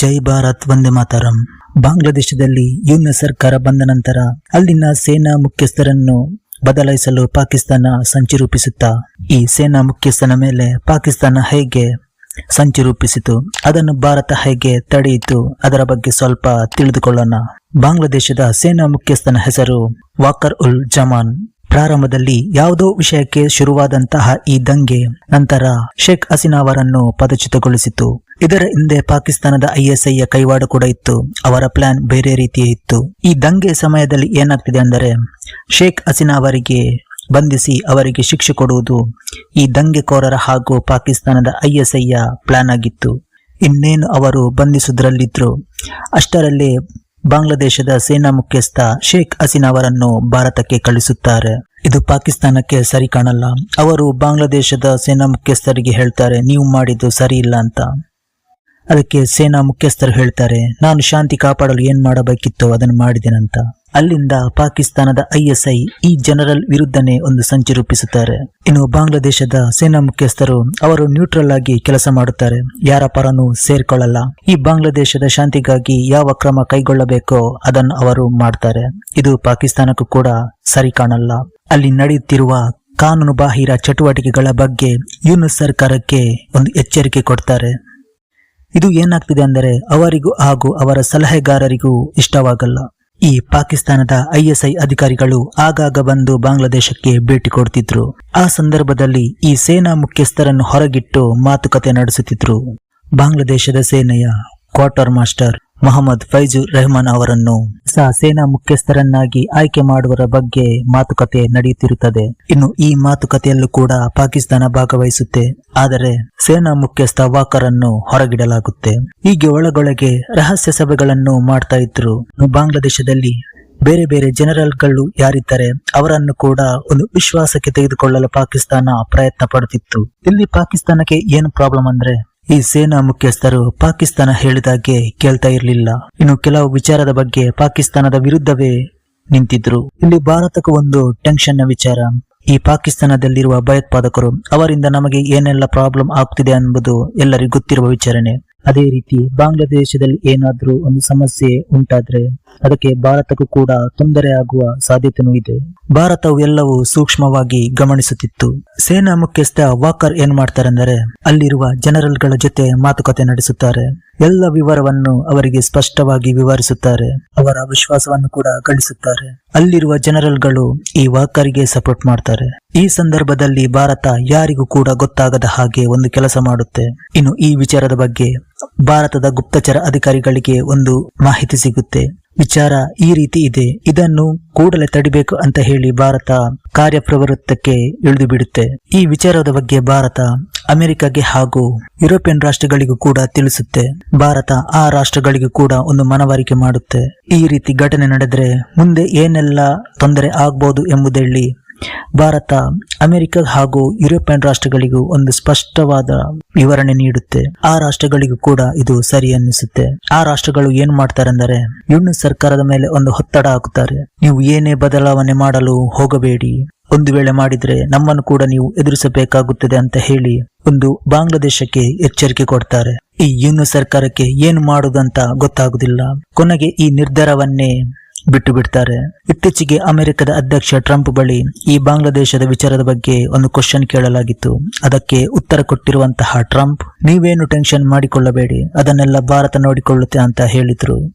ಜೈ ಭಾರತ್, ವಂದೇ ಮಾತರಂ. ಬಾಂಗ್ಲಾದೇಶದಲ್ಲಿ ಯುನ ಸರ್ಕಾರ ಬಂದ ನಂತರ ಅಲ್ಲಿನ ಸೇನಾ ಮುಖ್ಯಸ್ಥರನ್ನು ಬದಲಾಯಿಸಲು ಪಾಕಿಸ್ತಾನ ಸಂಚು ರೂಪಿಸುತ್ತಾ, ಈ ಸೇನಾ ಮುಖ್ಯಸ್ಥನ ಮೇಲೆ ಪಾಕಿಸ್ತಾನ ಹೇಗೆ ಸಂಚು ರೂಪಿಸಿತು, ಅದನ್ನು ಭಾರತ ಹೇಗೆ ತಡೆಯಿತು, ಅದರ ಬಗ್ಗೆ ಸ್ವಲ್ಪ ತಿಳಿದುಕೊಳ್ಳೋಣ. ಬಾಂಗ್ಲಾದೇಶದ ಸೇನಾ ಮುಖ್ಯಸ್ಥನ ಹೆಸರು ವಾಕರ್ ಉಲ್ ಜಮಾನ್. ಪ್ರಾರಂಭದಲ್ಲಿ ಯಾವುದೋ ವಿಷಯಕ್ಕೆ ಶುರುವಾದಂತಹ ಈ ದಂಗೆ ನಂತರ ಶೇಖ್ ಹಸೀನಾ ಅವರನ್ನು ಪದಚ್ಯುತಗೊಳಿಸಿತು. ಇದರ ಹಿಂದೆ ಪಾಕಿಸ್ತಾನದ ಐಎಸ್ಐಯ ಕೈವಾಡ ಕೂಡ ಇತ್ತು. ಅವರ ಪ್ಲಾನ್ ಬೇರೆ ರೀತಿಯೇ ಇತ್ತು. ಈ ದಂಗೆ ಸಮಯದಲ್ಲಿ ಏನಾಗ್ತಿದೆ ಅಂದರೆ, ಶೇಖ್ ಹಸೀನಾ ಅವರಿಗೆ ಬಂಧಿಸಿ ಅವರಿಗೆ ಶಿಕ್ಷೆ ಕೊಡುವುದು ಈ ದಂಗೆಕೋರರ ಹಾಗೂ ಪಾಕಿಸ್ತಾನದ ಐಎಸ್ಐಯ ಪ್ಲಾನ್ ಆಗಿತ್ತು. ಇನ್ನೇನು ಅವರು ಬಂಧಿಸುವುದರಲ್ಲಿದ್ರು ಅಷ್ಟರಲ್ಲಿ ಬಾಂಗ್ಲಾದೇಶದ ಸೇನಾ ಮುಖ್ಯಸ್ಥ ಶೇಖ್ ಹಸೀನಾ ಅವರನ್ನು ಭಾರತಕ್ಕೆ ಕಳಿಸುತ್ತಾರೆ. ಇದು ಪಾಕಿಸ್ತಾನಕ್ಕೆ ಸರಿ ಕಾಣಲ್ಲ. ಅವರು ಬಾಂಗ್ಲಾದೇಶದ ಸೇನಾ ಮುಖ್ಯಸ್ಥರಿಗೆ ಹೇಳ್ತಾರೆ, ನೀವು ಮಾಡಿದ್ದು ಸರಿ ಇಲ್ಲ ಅಂತ. ಅದಕ್ಕೆ ಸೇನಾ ಮುಖ್ಯಸ್ಥರು ಹೇಳ್ತಾರೆ, ನಾನು ಶಾಂತಿ ಕಾಪಾಡಲು ಏನ್ ಮಾಡಬೇಕಿತ್ತು ಅದನ್ನು ಮಾಡಿದೆನಂತ. ಅಲ್ಲಿಂದ ಪಾಕಿಸ್ತಾನದ ಐಎಸ್ಐ ಈ ಜನರಲ್ ವಿರುದ್ಧನೇ ಒಂದು ಸಂಚು ರೂಪಿಸುತ್ತಾರೆ. ಇನ್ನು ಬಾಂಗ್ಲಾದೇಶದ ಸೇನಾ ಮುಖ್ಯಸ್ಥರು ಅವರು ನ್ಯೂಟ್ರಲ್ ಆಗಿ ಕೆಲಸ ಮಾಡುತ್ತಾರೆ. ಯಾರ ಪರನೂ ಸೇರ್ಕೊಳ್ಳಲ್ಲ. ಈ ಬಾಂಗ್ಲಾದೇಶದ ಶಾಂತಿಗಾಗಿ ಯಾವ ಕ್ರಮ ಕೈಗೊಳ್ಳಬೇಕೋ ಅದನ್ನು ಅವರು ಮಾಡ್ತಾರೆ. ಇದು ಪಾಕಿಸ್ತಾನಕ್ಕೂ ಕೂಡ ಸರಿ ಕಾಣಲ್ಲ. ಅಲ್ಲಿ ನಡೆಯುತ್ತಿರುವ ಕಾನೂನು ಬಾಹಿರ ಚಟುವಟಿಕೆಗಳ ಬಗ್ಗೆ ಯುನಿಸ್ ಸರ್ಕಾರಕ್ಕೆ ಒಂದು ಎಚ್ಚರಿಕೆ ಕೊಡ್ತಾರೆ. ಇದು ಏನಾಗ್ತಿದೆ ಅಂದರೆ ಅವರಿಗೂ ಹಾಗೂ ಅವರ ಸಲಹೆಗಾರರಿಗೂ ಇಷ್ಟವಾಗಲ್ಲ. ಈ ಪಾಕಿಸ್ತಾನದ ಐಎಸ್ಐ ಅಧಿಕಾರಿಗಳು ಆಗಾಗ ಬಂದು ಬಾಂಗ್ಲಾದೇಶಕ್ಕೆ ಭೇಟಿ ಕೊಡ್ತಿದ್ರು. ಆ ಸಂದರ್ಭದಲ್ಲಿ ಈ ಸೇನಾ ಮುಖ್ಯಸ್ಥರನ್ನು ಹೊರಗಿಟ್ಟು ಮಾತುಕತೆ ನಡೆಸುತ್ತಿದ್ರು. ಬಾಂಗ್ಲಾದೇಶದ ಸೇನೆಯ ಕ್ವಾರ್ಟರ್ ಮಾಸ್ಟರ್ ಮೊಹಮ್ಮದ್ ಫೈಜುರ್ ರೆಹಮಾನ್ ಅವರನ್ನು ಸಹ ಸೇನಾ ಮುಖ್ಯಸ್ಥರನ್ನಾಗಿ ಆಯ್ಕೆ ಮಾಡುವರ ಬಗ್ಗೆ ಮಾತುಕತೆ ನಡೆಯುತ್ತಿರುತ್ತದೆ. ಇನ್ನು ಈ ಮಾತುಕತೆಯಲ್ಲೂ ಕೂಡ ಪಾಕಿಸ್ತಾನ ಭಾಗವಹಿಸುತ್ತೆ. ಆದರೆ ಸೇನಾ ಮುಖ್ಯಸ್ಥ ವಾಕರನ್ನು ಹೊರಗಿಡಲಾಗುತ್ತೆ. ಹೀಗೆ ಒಳಗೊಳಗೆ ರಹಸ್ಯ ಸಭೆಗಳನ್ನು ಮಾಡ್ತಾ ಇದ್ರು. ಬಾಂಗ್ಲಾದೇಶದಲ್ಲಿ ಬೇರೆ ಬೇರೆ ಜನರಲ್ಗಳು ಯಾರಿದ್ದಾರೆ ಅವರನ್ನು ಕೂಡ ಒಂದು ವಿಶ್ವಾಸಕ್ಕೆ ತೆಗೆದುಕೊಳ್ಳಲು ಪಾಕಿಸ್ತಾನ ಪ್ರಯತ್ನ ಪಡುತ್ತಿತ್ತು. ಇಲ್ಲಿ ಪಾಕಿಸ್ತಾನಕ್ಕೆ ಏನು ಪ್ರಾಬ್ಲಮ್ ಅಂದ್ರೆ ಈ ಸೇನಾ ಮುಖ್ಯಸ್ಥರು ಪಾಕಿಸ್ತಾನ ಹೇಳಿದಾಗೆ ಕೇಳ್ತಾ ಇರಲಿಲ್ಲ. ಇನ್ನು ಕೆಲವು ವಿಚಾರದ ಬಗ್ಗೆ ಪಾಕಿಸ್ತಾನದ ವಿರುದ್ಧವೇ ನಿಂತಿದ್ರು. ಇಲ್ಲಿ ಭಾರತಕ್ಕೂ ಒಂದು ಟೆನ್ಷನ್ನ ವಿಚಾರ. ಈ ಪಾಕಿಸ್ತಾನದಲ್ಲಿರುವ ಭಯೋತ್ಪಾದಕರು, ಅವರಿಂದ ನಮಗೆ ಏನೆಲ್ಲ ಪ್ರಾಬ್ಲಮ್ ಆಗ್ತಿದೆ ಎಂಬುದು ಎಲ್ಲರಿಗೂ ಗೊತ್ತಿರುವ ವಿಚಾರಣೆ. ಅದೇ ರೀತಿ ಬಾಂಗ್ಲಾದೇಶದಲ್ಲಿ ಏನಾದ್ರೂ ಒಂದು ಸಮಸ್ಯೆ ಉಂಟಾದ್ರೆ ಅದಕ್ಕೆ ಭಾರತಕ್ಕೂ ಕೂಡ ತೊಂದರೆ ಆಗುವ ಸಾಧ್ಯತೆನೂ ಇದೆ. ಭಾರತವು ಎಲ್ಲವೂ ಸೂಕ್ಷ್ಮವಾಗಿ ಗಮನಿಸುತ್ತಿತ್ತು. ಸೇನಾ ಮುಖ್ಯಸ್ಥ ವಾಕರ್ ಏನ್ ಮಾಡ್ತಾರೆಂದರೆ, ಅಲ್ಲಿರುವ ಜನರಲ್ಗಳ ಜೊತೆ ಮಾತುಕತೆ ನಡೆಸುತ್ತಾರೆ. ಎಲ್ಲ ವಿವರವನ್ನು ಅವರಿಗೆ ಸ್ಪಷ್ಟವಾಗಿ ವಿವರಿಸುತ್ತಾರೆ. ಅವರ ವಿಶ್ವಾಸವನ್ನು ಕೂಡ ಗಳಿಸುತ್ತಾರೆ. ಅಲ್ಲಿರುವ ಜನರಲ್ಗಳು ಈ ವಾಕರ್ಗೆ ಸಪೋರ್ಟ್ ಮಾಡ್ತಾರೆ. ಈ ಸಂದರ್ಭದಲ್ಲಿ ಭಾರತ ಯಾರಿಗೂ ಕೂಡ ಗೊತ್ತಾಗದ ಹಾಗೆ ಒಂದು ಕೆಲಸ ಮಾಡುತ್ತೆ. ಇನ್ನು ಈ ವಿಚಾರದ ಬಗ್ಗೆ ಭಾರತದ ಗುಪ್ತಚರ ಅಧಿಕಾರಿಗಳಿಗೆ ಒಂದು ಮಾಹಿತಿ ಸಿಗುತ್ತೆ. ವಿಚಾರ ಈ ರೀತಿ ಇದೆ. ಇದನ್ನು ಕೂಡಲೇ ತಡಿಬೇಕು ಅಂತ ಹೇಳಿ ಭಾರತ ಕಾರ್ಯಪ್ರವೃತ್ತಕ್ಕೆ ಇಳಿದು ಬಿಡುತ್ತೆ. ಈ ವಿಚಾರದ ಬಗ್ಗೆ ಭಾರತ ಅಮೆರಿಕಗೆ ಹಾಗೂ ಯುರೋಪಿಯನ್ ರಾಷ್ಟ್ರಗಳಿಗೂ ಕೂಡ ತಿಳಿಸುತ್ತೆ. ಭಾರತ ಆ ರಾಷ್ಟ್ರಗಳಿಗೂ ಕೂಡ ಒಂದು ಮನವರಿಕೆ ಮಾಡುತ್ತೆ. ಈ ರೀತಿ ಘಟನೆ ನಡೆದ್ರೆ ಮುಂದೆ ಏನೆಲ್ಲ ತೊಂದರೆ ಆಗ್ಬೋದು ಎಂಬುದರಲ್ಲಿ ಭಾರತ, ಅಮೆರಿಕ ಹಾಗೂ ಯುರೋಪಿಯನ್ ರಾಷ್ಟ್ರಗಳಿಗೂ ಒಂದು ಸ್ಪಷ್ಟವಾದ ವಿವರಣೆ ನೀಡುತ್ತೆ. ಆ ರಾಷ್ಟ್ರಗಳಿಗೂ ಕೂಡ ಇದು ಸರಿ ಅನ್ನಿಸುತ್ತೆ. ಆ ರಾಷ್ಟ್ರಗಳು ಏನ್ ಮಾಡ್ತಾರೆಂದರೆ ಯುನ ಸರ್ಕಾರದ ಮೇಲೆ ಒಂದು ಒತ್ತಡ ಹಾಕುತ್ತಾರೆ. ನೀವು ಏನೇ ಬದಲಾವಣೆ ಮಾಡಲು ಹೋಗಬೇಡಿ. ಒಂದು ವೇಳೆ ಮಾಡಿದ್ರೆ ನಮ್ಮನ್ನು ಕೂಡ ನೀವು ಎದುರಿಸಬೇಕಾಗುತ್ತದೆ ಅಂತ ಹೇಳಿ ಒಂದು ಬಾಂಗ್ಲಾದೇಶಕ್ಕೆ ಎಚ್ಚರಿಕೆ ಕೊಡ್ತಾರೆ. ಈ ಯುನ ಸರ್ಕಾರಕ್ಕೆ ಏನು ಮಾಡುವುದಂತ ಗೊತ್ತಾಗುದಿಲ್ಲ. ಕೊನೆಗೆ ಈ ನಿರ್ಧಾರವನ್ನೇ ಬಿಟ್ಟು ಬಿಡ್ತಾರೆ ಇತ್ತೀಚೆಗೆ ಅಮೆರಿಕದ ಅಧ್ಯಕ್ಷ ಟ್ರಂಪ್ ಬಳಿ ಈ ಬಾಂಗ್ಲಾದೇಶದ ವಿಚಾರದ ಬಗ್ಗೆ ಒಂದು ಕ್ವಶನ್ ಕೇಳಲಾಗಿತ್ತು. ಅದಕ್ಕೆ ಉತ್ತರ ಕೊಟ್ಟಿರುವಂತಹ ಟ್ರಂಪ್, ನೀವೇನು ಟೆನ್ಷನ್ ಮಾಡಿಕೊಳ್ಳಬೇಡಿ, ಅದನ್ನೆಲ್ಲ ಭಾರತ ನೋಡಿಕೊಳ್ಳುತ್ತೆ ಅಂತ ಹೇಳಿದ್ರು.